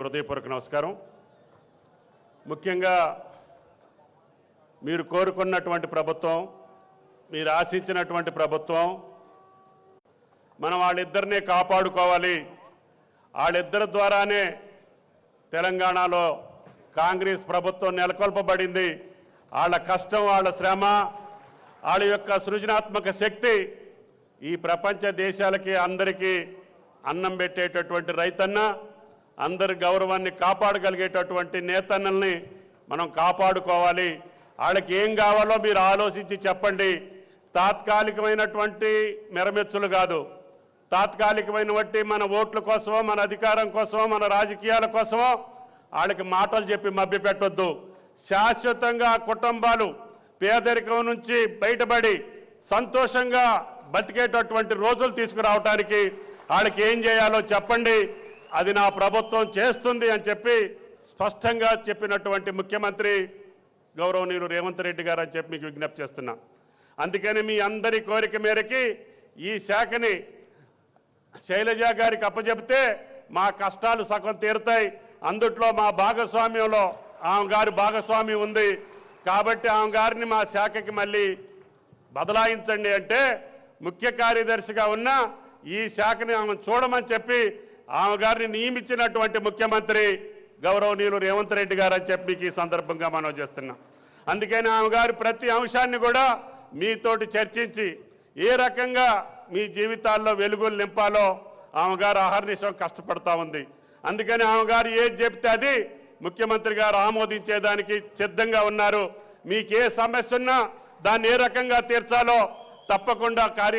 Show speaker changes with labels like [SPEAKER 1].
[SPEAKER 1] హృదయపూర్వక నమస్కారం. ముఖ్యంగా మీరు కోరుకున్నటువంటి ప్రభుత్వం మీరు ఆశించినటువంటి ప్రభుత్వం మనం వాళ్ళిద్దరినే కాపాడుకోవాలి. వాళ్ళిద్దరి ద్వారానే తెలంగాణలో కాంగ్రెస్ ప్రభుత్వం నెలకొల్పబడింది. వాళ్ళ కష్టం వాళ్ళ శ్రమ వాళ్ళ యొక్క సృజనాత్మక శక్తి ఈ ప్రపంచ దేశాలకి అందరికీ అన్నం పెట్టేటటువంటి రైతన్న అందరి గౌరవాన్ని కాపాడగలిగేటటువంటి నేతన్నల్ని మనం కాపాడుకోవాలి. వాళ్ళకి ఏం కావాలో మీరు ఆలోచించి చెప్పండి. తాత్కాలికమైనటువంటి మెరమెచ్చులు కాదు. తాత్కాలికమైన బట్టి మన ఓట్ల కోసమో మన అధికారం కోసమో మన రాజకీయాల కోసమో వాళ్ళకి మాటలు చెప్పి మభ్యపెట్టొద్దు. శాశ్వతంగా కుటుంబాలు పేదరికం నుంచి బయటపడి సంతోషంగా బతికేటటువంటి రోజులు తీసుకురావటానికి వాళ్ళకి ఏం చేయాలో చెప్పండి. అది నా ప్రభుత్వం చేస్తుంది అని చెప్పి స్పష్టంగా చెప్పినటువంటి ముఖ్యమంత్రి గౌరవనీయులు రేవంత్ రెడ్డి గారు అని చెప్పి మీకు విజ్ఞప్తి చేస్తున్నా. అందుకని మీ అందరి కోరిక మేరకి ఈ శాఖని శైలజ గారికి అప్పచెప్తే మా కష్టాలు సగం తీరుతాయి. అందుట్లో మా భాగస్వామ్యంలో ఆమె గారి భాగస్వామ్యం ఉంది. కాబట్టి ఆమె గారిని మా శాఖకి మళ్ళీ బదలాయించండి అంటే ముఖ్య కార్యదర్శిగా ఉన్న ఈ శాఖని ఆమె చూడమని చెప్పి ఆమె గారిని నియమించినటువంటి ముఖ్యమంత్రి గౌరవనీయులు రేవంత్ రెడ్డి గారు అని చెప్పి మీకు ఈ సందర్భంగా మనం చేస్తున్నాం. అందుకని ఆమె ప్రతి అంశాన్ని కూడా మీతోటి చర్చించి ఏ రకంగా మీ జీవితాల్లో వెలుగులు నింపాలో ఆమె గారు ఆహర్నిశం కష్టపడతా ఉంది. అందుకని ఆమె గారు ఏది చెప్తే అది ముఖ్యమంత్రి గారు ఆమోదించేదానికి సిద్ధంగా ఉన్నారు. మీకు ఏ సమస్య ఉన్నా దాన్ని ఏ రకంగా తీర్చాలో తప్పకుండా కార్య